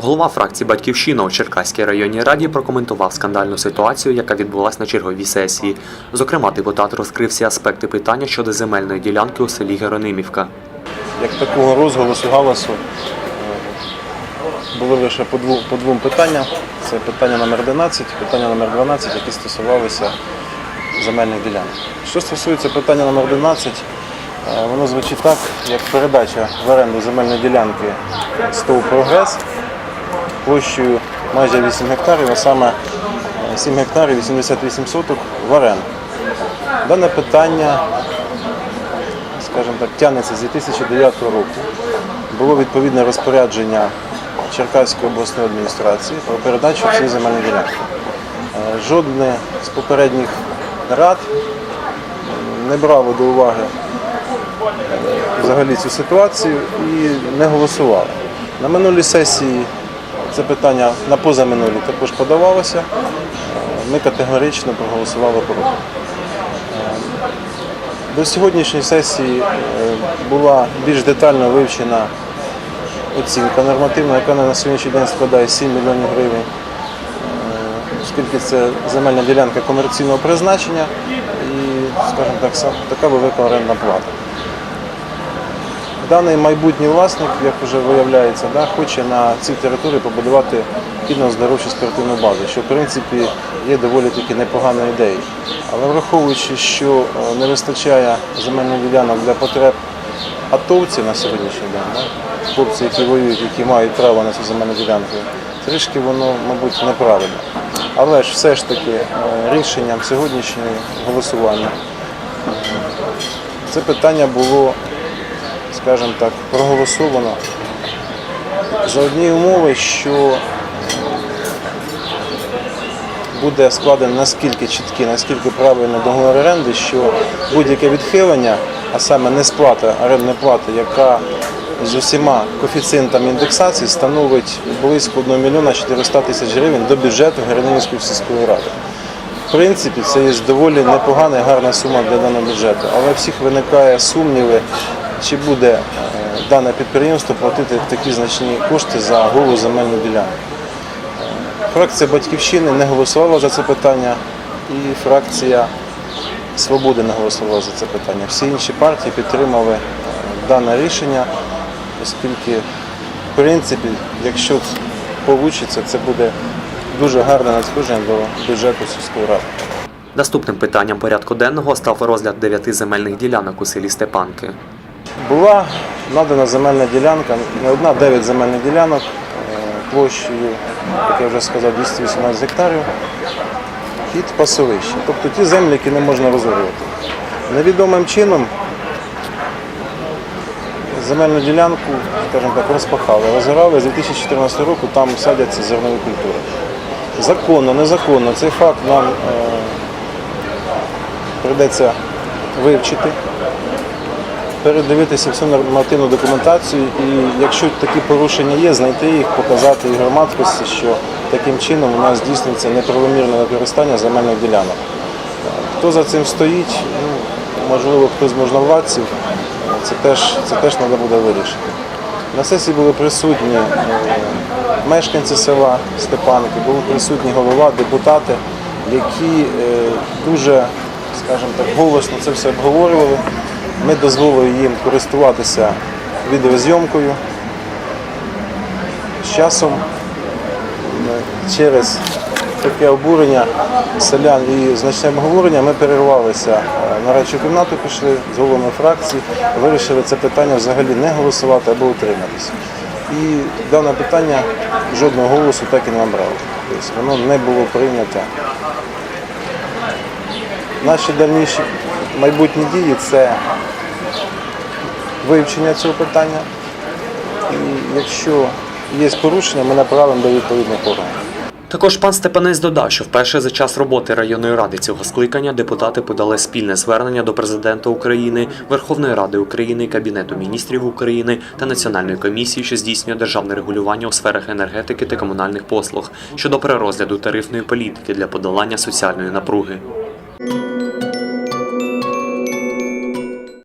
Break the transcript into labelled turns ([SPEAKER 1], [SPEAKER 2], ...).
[SPEAKER 1] Голова фракції Батьківщина у Черкаській районній раді прокоментував скандальну ситуацію, яка відбулась на черговій сесії. Зокрема, депутат розкрив всі аспекти питання щодо земельної ділянки у селі Геронимівка.
[SPEAKER 2] як такого розголосу галасу е, було лише по двом, по двом питанням. Це питання номер 11, питання номер 12, які стосувалися земельних ділянок. Що стосується питання номер 11, е, воно звучить так, як передача в оренду земельної ділянки СТОВ Прогрес площею майже 8 гектарів, а саме е, 7 гектарів 88 соток в оренду. Дане питання скажімо так, тягнеться з 2009 року. Було відповідне розпорядження Черкаської обласної адміністрації про передачу цієї земельної ділянки. Е, Жодне з попередніх рад не брало до уваги е, взагалі цю ситуацію і не голосувало. На минулій сесії це питання на позаминулій також подавалося. Е, Ми категорично проголосували проти. До сьогоднішньої сесії е, була більш детально вивчена оцінка нормативна, яка на сьогоднішній день складає 7 мільйонів гривень, Е, оскільки це земельна ділянка комерційного призначення і, скажімо так, така велика орендна плата. Даний майбутній власник, як вже виявляється, да, хоче на цій території побудувати кінно-здоровчу спортивну базу, що в принципі є доволі таки непоганою ідеєю. Але враховуючи, що е, не вистачає земельних ділянок для потреб атовців на сьогоднішній день, да, хлопці, які воюють, які мають право на цю земельну ділянку, трішки воно, мабуть, неправильно. Але ж все ж таки е, рішенням сьогоднішнього голосування е, це питання було скажімо так, проголосовано за однієї умови, що буде складено наскільки чіткий, наскільки правильно договор оренди, що будь-яке відхилення, а саме несплата орендної плати, яка з усіма коефіцієнтами індексації становить близько 1 мільйона 400 тисяч гривень до бюджету Геронимівської сільської ради. В принципі, це є доволі непогана і гарна сума для даного бюджету, але всіх виникає сумніви, чи буде е, дане підприємство платити такі значні кошти за голу земельну ділянку. Е, Фракція Батьківщини не голосувала за це питання, і фракція Свободи не голосувала за це питання. Всі інші партії підтримали е, дане рішення, оскільки, в принципі, якщо вийде, це буде дуже гарне надходження до бюджету сільської ради.
[SPEAKER 1] Наступним питанням порядку денного став розгляд дев'яти земельних ділянок у селі Степанки.
[SPEAKER 2] Була надана земельна ділянка, не одна, дев'ять земельних ділянок е, площею, як я вже сказав, 218 гектарів під пасовище. Тобто ті землі, які не можна розорювати. Невідомим чином земельну ділянку, скажімо так, розпахали, розорали. З 2014 року там садяться зернові культури. Законно, незаконно, цей факт нам е, прийдеться вивчити передивитися всю нормативну документацію і якщо такі порушення є, знайти їх, показати і громадськості, що таким чином у нас здійснюється неправомірне використання земельних ділянок. Хто за цим стоїть, ну, можливо, хтось з можновладців, це теж, це теж треба буде вирішити. На сесії були присутні е, мешканці села Степанки, були присутні голова, депутати, які е, дуже, скажімо так, голосно це все обговорювали. Ми дозволили їм користуватися відеозйомкою. З часом е, через таке обурення селян і значне обговорення ми перервалися е, на речу кімнату, пішли з головами фракції, вирішили це питання взагалі не голосувати або утриматися. І дане питання жодного голосу так і не набрало. Тобто воно не було прийнято. Наші дальніші майбутні дії це вивчення цього питання. І якщо є порушення, ми направимо до відповідних органів.
[SPEAKER 1] Також пан Степанець додав, що вперше за час роботи районної ради цього скликання депутати подали спільне звернення до президента України, Верховної Ради України, Кабінету міністрів України та Національної комісії, що здійснює державне регулювання у сферах енергетики та комунальних послуг щодо перерозгляду тарифної політики для подолання соціальної напруги.